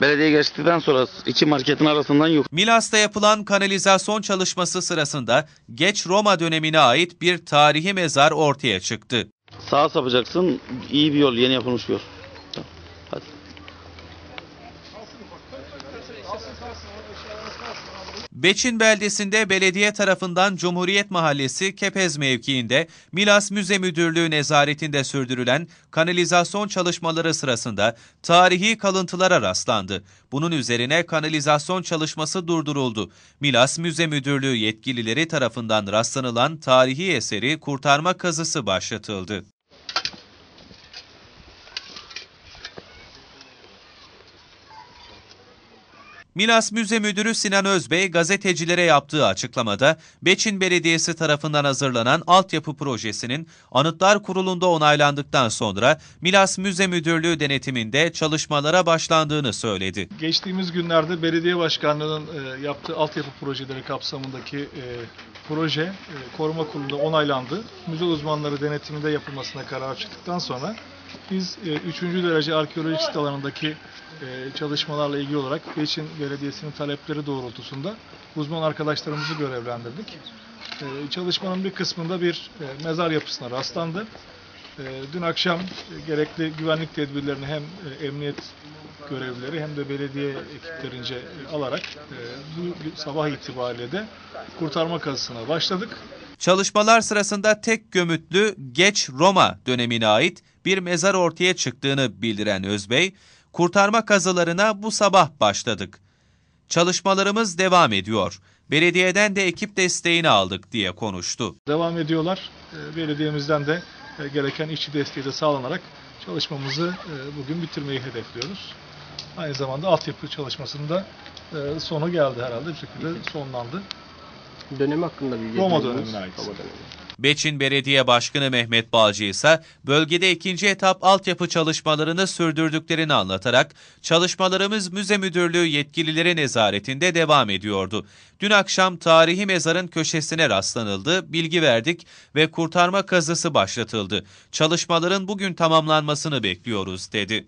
Belediye geçtikten sonra iki marketin arasından yok. Milas'ta yapılan kanalizasyon çalışması sırasında geç Roma dönemine ait bir tarihi mezar ortaya çıktı. Sağa sapacaksın. iyi bir yol, yeni yapılmış bir yol. Tamam, Hadi. Beçin beldesinde belediye tarafından Cumhuriyet Mahallesi Kepez mevkiinde Milas Müze Müdürlüğü nezaretinde sürdürülen kanalizasyon çalışmaları sırasında tarihi kalıntılara rastlandı. Bunun üzerine kanalizasyon çalışması durduruldu. Milas Müze Müdürlüğü yetkilileri tarafından rastlanılan tarihi eseri kurtarma kazısı başlatıldı. Milas Müze Müdürü Sinan Özbey gazetecilere yaptığı açıklamada Beçin Belediyesi tarafından hazırlanan altyapı projesinin Anıtlar Kurulu'nda onaylandıktan sonra Milas Müze Müdürlüğü denetiminde çalışmalara başlandığını söyledi. Geçtiğimiz günlerde belediye başkanlığının e, yaptığı altyapı projeleri kapsamındaki e, proje e, koruma kurulunda onaylandı. Müze uzmanları denetiminde yapılmasına karar çıktıktan sonra biz 3. derece arkeolojik sit alanındaki e, çalışmalarla ilgili olarak Beçin Belediyesi'nin talepleri doğrultusunda uzman arkadaşlarımızı görevlendirdik. E, çalışmanın bir kısmında bir e, mezar yapısına rastlandı. E, Dün akşam e, gerekli güvenlik tedbirlerini hem e, emniyet görevlileri hem de belediye ekiplerince e, alarak e, bu sabah itibariyle de kurtarma kazısına başladık. Çalışmalar sırasında tek gömütlü geç Roma dönemine ait bir mezar ortaya çıktığını bildiren Özbey, kurtarma kazılarına bu sabah başladık. Çalışmalarımız devam ediyor. Belediyeden de ekip desteğini aldık diye konuştu. Devam ediyorlar. E, Belediyemizden de e, gereken işçi desteği de sağlanarak çalışmamızı e, bugün bitirmeyi hedefliyoruz. Aynı zamanda altyapı çalışmasında e, sonu geldi herhalde bir şekilde sonlandı. Dönemi hakkında bilgi Roma dönemine ait. Roma dönemi. Beçin Belediye Başkanı Mehmet Balcı ise bölgede ikinci etap altyapı çalışmalarını sürdürdüklerini anlatarak çalışmalarımız müze müdürlüğü yetkilileri nezaretinde devam ediyordu. Dün akşam tarihi mezarın köşesine rastlanıldı, bilgi verdik ve kurtarma kazısı başlatıldı. Çalışmaların bugün tamamlanmasını bekliyoruz dedi.